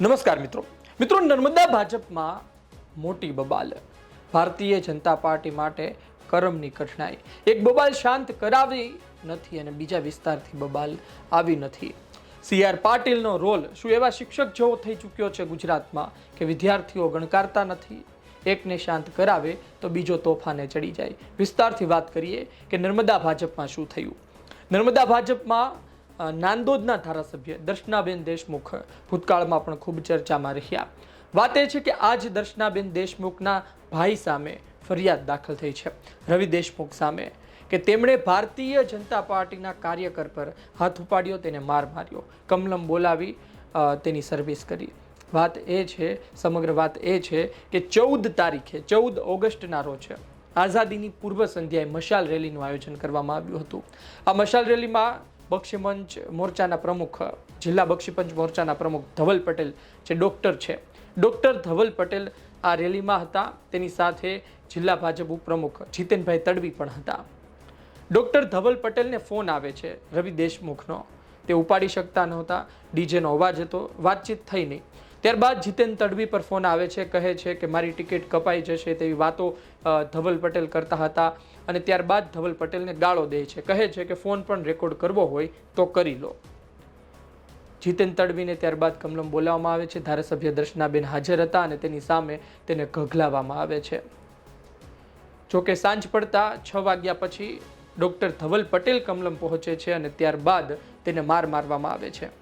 નમસ્કાર મિત્રો. મિત્રો, નર્મદા ભાજપમાં મોટી બબાલ. ભારતીય જનતા પાર્ટી માટે કરમની કઠણાઈ એક બબાલ શાંત કરાવી નથી અને બીજા વિસ્તારથી બબાલ આવી નથી. સી આર પાટીલનો રોલ શું એવા શિક્ષક જેવો થઈ ચૂક્યો છે ગુજરાતમાં કે વિદ્યાર્થીઓ ગણકારતા નથી? એકને શાંત કરાવે તો બીજો તોફાને ચડી જાય. વિસ્તારથી વાત કરીએ કે નર્મદા ભાજપમાં શું થયું? નર્મદા ભાજપમાં નાંદોદના ધારાસભ્ય દર્શનાબેન દેશમુખ ભૂતકાળમાં પણ ખૂબ ચર્ચામાં રહ્યા. વાત એ છે કે આજ દર્શનાબેન દેશમુખના ભાઈ સામે ફરિયાદ દાખલ થઈ છે. રવિ દેશમુખ સામે કે તેમણે ભારતીય જનતા પાર્ટીના કાર્યકર પર હાથ ઉપાડ્યો, તેને માર માર્યો. કમલમ બોલાવી તેની સર્વિસ કરી. વાત એ છે, સમગ્ર વાત એ છે કે ચૌદ તારીખે, ચૌદ ઓગસ્ટના રોજ આઝાદીની પૂર્વ સંધ્યાએ મશાલ રેલીનું આયોજન કરવામાં આવ્યું હતું. આ મશાલ રેલીમાં બક્ષીમંચ મોરચાના પ્રમુખ, જિલ્લા બક્ષીપંચ મોરચાના પ્રમુખ ધવલ પટેલ જે ડૉક્ટર છે. ડૉક્ટર ધવલ પટેલ આ રેલીમાં હતા. તેની સાથે જિલ્લા ભાજપ ઉપપ્રમુખ જીતેનભાઈ તડવી પણ હતા. ડૉક્ટર ધવલ પટેલને ફોન આવે છે રવિ દેશમુખનો. તે ઉપાડી શકતા નહોતા. ડીજેનો અવાજ હતો. વાતચીત થઈ નહીં. ત્યારબાદ જીતેન તડવી પર ફોન આવે છે, કહે છે કે મારી ટિકિટ કપાઈ જશે તેવી વાતો ધવલ પટેલ કરતા હતા અને ત્યારબાદ ધવલ પટેલને ગાળો દે છે. કહે છે કે ફોન પણ રેકોર્ડ કરવો હોય તો કરી લો. જીતેન તડવીને ત્યારબાદ કમલમ બોલાવવામાં આવે છે. ધારાસભ્ય દર્શનાબેન હાજર હતા અને તેની સામે તેને ઘઘલાવવામાં આવે છે. જોકે સાંજ પડતા છ વાગ્યા પછી ડૉક્ટર ધવલ પટેલ કમલમ પહોંચે છે અને ત્યારબાદ તેને માર મારવામાં આવે છે.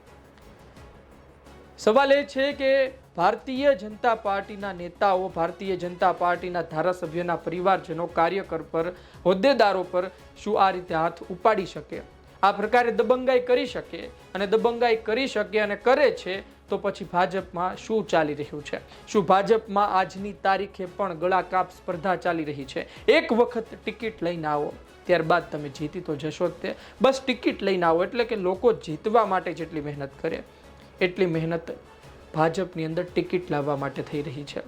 સવાલ એ છે કે ભારતીય જનતા પાર્ટીના નેતાઓ, ભારતીય જનતા પાર્ટીના ધારાસભ્યના પરિવારજનો, કાર્યકર પર, હોદ્દેદારો પર શું આ રીતે હાથ ઉપાડી શકે? આ પ્રકારે દબંગાઈ કરી શકે અને દબંગાઈ કરી શકે અને કરે છે તો પછી ભાજપમાં શું ચાલી રહ્યું છે? શું ભાજપમાં આજની તારીખે પણ ગળાકાપ સ્પર્ધા ચાલી રહી છે? એક વખત ટિકિટ લઈને આવો, ત્યારબાદ તમે જીતી તો જશો જ તે. બસ ટિકિટ લઈને આવો એટલે કે લોકો જીતવા માટે જેટલી મહેનત કરે. એટલી મહેનત ભાજપની અંદર ટિકિટ લાવવા માટે થઈ રહી છે.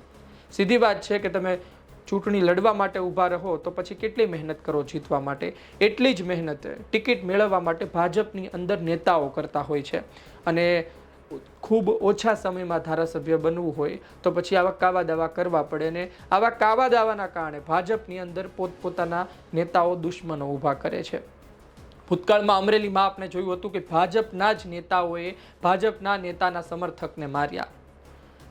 સીધી વાત છે કે તમે ચૂંટણી લડવા માટે ઊભા રહો તો પછી કેટલી મહેનત કરો જીતવા માટે? એટલી જ મહેનત ટિકિટ મેળવવા માટે ભાજપની અંદર નેતાઓ કરતા હોય છે. અને ખૂબ ઓછા સમયમાં ધારાસભ્ય બનવું હોય તો પછી આવા કાવા દાવા કરવા પડે ને આવા કાવા દાવાના કારણે ભાજપની અંદર પોતપોતાના નેતાઓ દુશ્મનો ઊભા કરે છે. ભૂતકાળમાં અમરેલીમાં આપણે જોયું હતું કે ભાજપના જ નેતાઓએ ભાજપના નેતાના સમર્થકને માર્યા.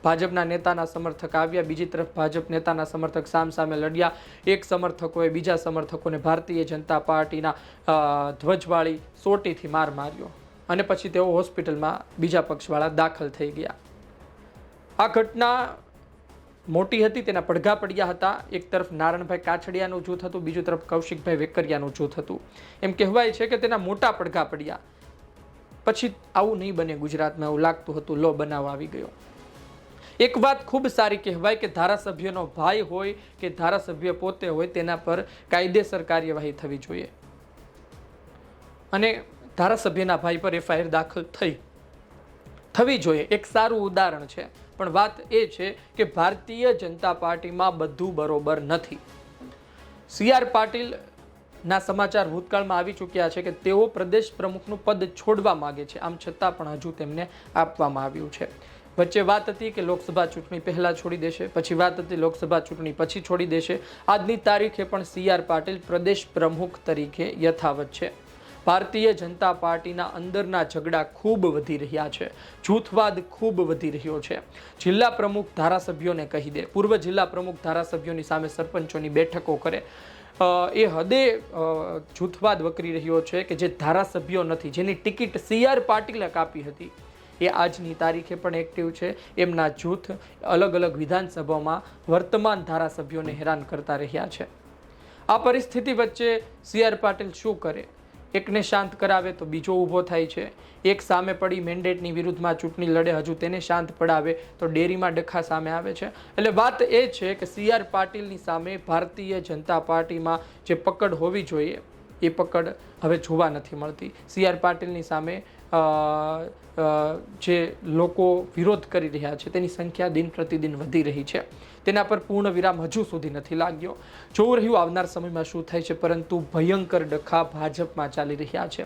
ભાજપના નેતાના સમર્થક આવ્યા, બીજી તરફ ભાજપ નેતાના સમર્થક સામ સામે લડ્યા. એક સમર્થકોએ બીજા સમર્થકોને ભારતીય જનતા પાર્ટીના ધ્વજવાળી સોટીથી માર માર્યો અને પછી તેઓ હોસ્પિટલમાં બીજા પક્ષવાળા દાખલ થઈ ગયા. આ ઘટના મોટી હતી, તેના પડઘા પડ્યા હતા. એક તરફ નારણભાઈ કાછડિયાનું જૂથ હતું, બીજું તરફ કૌશિકભાઈ વેકરિયાનું જૂથ હતું. એમ કહેવાય છે કે તેના મોટા પડઘા પડ્યા. પછી આવું નહીં બને ગુજરાતમાં, એવું લાગતું હતું, લો બનાવ આવી ગયો. એક વાત ખૂબ સારી કહેવાય કે ધારાસભ્યનો ભાઈ હોય કે ધારાસભ્ય પોતે હોય, તેના પર કાયદેસર કાર્યવાહી થવી જોઈએ. અને ધારાસભ્યના ભાઈ પર એફઆઈઆર દાખલ થઈ. થવી જોઈએ. એક સારું ઉદાહરણ છે. પણ વાત એ છે કે ભારતીય જનતા પાર્ટીમાં બધું બરોબર નથી. સી આર પાટીલ ના સમાચાર ભૂતકાળમાં આવી ચૂક્યા છે કે તેઓ પ્રદેશ પ્રમુખનું પદ છોડવા માગે છે. આમ છતાં પણ હજુ તેમને આપવામાં આવ્યું છે. વચ્ચે વાત હતી કે લોકસભા ચૂંટણી પહેલા છોડી દેશે, પછી વાત હતી લોકસભા ચૂંટણી પછી છોડી દેશે. આજની તારીખે પણ સી આર પાટીલ પ્રદેશ પ્રમુખ તરીકે યથાવત છે. ભારતીય જનતા પાર્ટીના અંદરના ઝઘડા ખૂબ વધી રહ્યા છે. જૂથવાદ ખૂબ વધી રહ્યો છે. જિલ્લા પ્રમુખ ધારાસભ્યોને કહી દે. પૂર્વ જિલ્લા પ્રમુખ ધારાસભ્યોની સામે સરપંચોની બેઠકો કરે. એ હદે જૂથવાદ વકરી રહ્યો છે કે જે ધારાસભ્યો નથી, જેની ટિકિટ સી આર પાટીલે કાપી હતી. એ આજની તારીખે પણ એક્ટિવ છે. એમના જૂથ અલગ અલગ વિધાનસભામાં વર્તમાન ધારાસભ્યોને હેરાન કરતા રહ્યા છે. આ પરિસ્થિતિ વચ્ચે સી આર પાટીલ શું કરે? એકને શાંત કરાવે તો બીજો ઊભો થાય છે. એક સામે પડી મેન્ડેટની વિરુદ્ધમાં ચૂંટણી લડે, હજુ તેને શાંત પડાવે તો ડેરીમાં ડખા સામે આવે છે. એટલે વાત એ છે કે સી આર પાટીલની સામે ભારતીય જનતા પાર્ટીમાં જે પકડ હોવી જોઈએ, એ પકડ હવે જોવા નથી મળતી. સી આર પાટીલની સામે જે લોકો વિરોધ કરી રહ્યા છે, તેની સંખ્યા દિન પ્રતિદિન વધી રહી છે. તેના પર પૂર્ણ વિરામ હજુ સુધી નથી લાગ્યો. જોવું રહ્યું આવનાર સમયમાં શું થાય છે, પરંતુ ભયંકર ડખા ભાજપમાં ચાલી રહ્યા છે.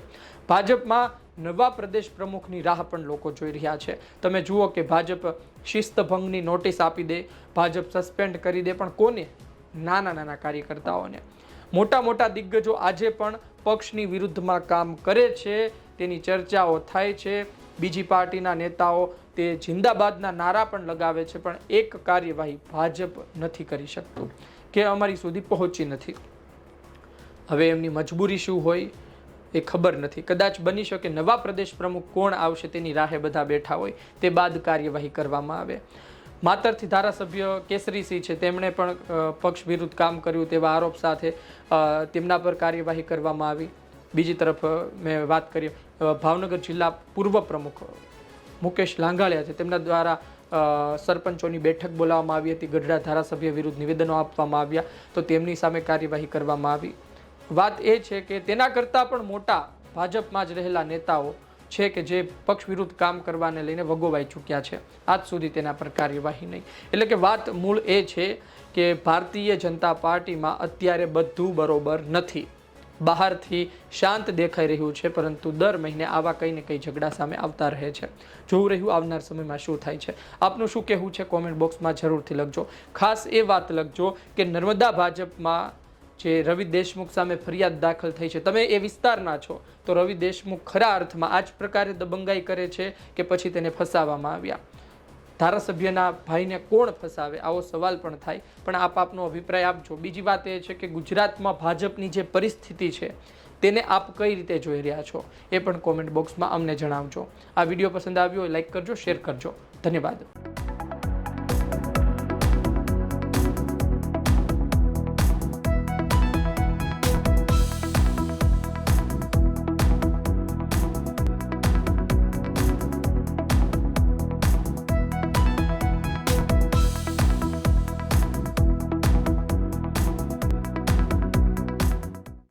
ભાજપમાં નવા પ્રદેશ પ્રમુખની રાહ પણ લોકો જોઈ રહ્યા છે. તમે જુઓ કે ભાજપ શિસ્તભંગની નોટિસ આપી દે, ભાજપ સસ્પેન્ડ કરી દે, પણ કોને? નાના નાના કાર્યકર્તાઓને. મોટા મોટા દિગ્ગજો આજે પણ પક્ષની વિરુદ્ધમાં કામ કરે છે તેની ચર્ચાઓ થાય છે. બીજી પાર્ટીના નેતાઓ તે જિંદાબાદના નારા પણ લગાવે છે, પણ એક કાર્યવાહી ભાજપ નથી કરી શકતું, કે અમારી સુધી પહોંચી નથી. હવે એમની મજબૂરી શું હોય એ ખબર નથી. કદાચ બની શકે નવા પ્રદેશ પ્રમુખ કોણ આવશે તેની રાહે બધા બેઠા હોય, તે બાદ કાર્યવાહી કરવામાં આવે. માતરથી ધારાસભ્ય કેસરીસિંહ છે, તેમણે પણ પક્ષ વિરુદ્ધ કામ કર્યું તેવા આરોપ સાથે તેમના પર કાર્યવાહી કરવામાં આવી. બીજી તરફ મેં વાત કરી ભાવનગર જિલ્લા પૂર્વ પ્રમુખ મુકેશ લાંગાળિયા છે. તેમના દ્વારા સરપંચોની બેઠક બોલાવવામાં આવી હતી. ગઢડા ધારાસભ્ય વિરુદ્ધ નિવેદનો આપવામાં આવ્યા. તો તેમની સામે કાર્યવાહી કરવામાં આવી. વાત એ છે કે તેના કરતાં પણ મોટા ભાજપમાં જ રહેલા નેતાઓ છે કે જે પક્ષ વિરુદ્ધ કામ કરવાને લઈને વગોવાઈ ચૂક્યા છે. આજ સુધી તેના પર કાર્યવાહી નહીં. એટલે કે વાત મૂળ એ છે કે ભારતીય જનતા પાર્ટીમાં અત્યારે બધું બરોબર નથી. બહારથી શાંત દેખાઈ રહ્યું છે, પરંતુ દર મહિને આવા કંઈ ને કંઈ ઝઘડા સામે આવતા રહે છે. જોવું રહ્યું આવનાર સમયમાં શું થાય છે. આપનું શું કહેવું છે કોમેન્ટ બોક્સમાં જરૂરથી લખજો. ખાસ એ વાત લખજો કે નર્મદા ભાજપમાં જે રવિ દેશમુખ સામે ફરિયાદ દાખલ થઈ છે, તમે એ વિસ્તારના છો. તો રવિ દેશમુખ ખરા અર્થમાં આ જ પ્રકારે દબંગાઈ કરે છે કે પછી તેને ફસાવવામાં આવ્યા. ધારાસભ્યના ભાઈને કોણ ફસાવે? આવો સવાલ પણ થાય. પણ આપ આપનો અભિપ્રાય આપજો. બીજી વાત એ છે કે ગુજરાતમાં ભાજપની જે પરિસ્થિતિ છે, તેને આપ કઈ રીતે જોઈ રહ્યા છો? એ પણ કોમેન્ટ બોક્સમાં અમને જણાવજો. આ વીડિયો પસંદ આવ્યો લાઈક કરજો શેર કરજો. ધન્યવાદ.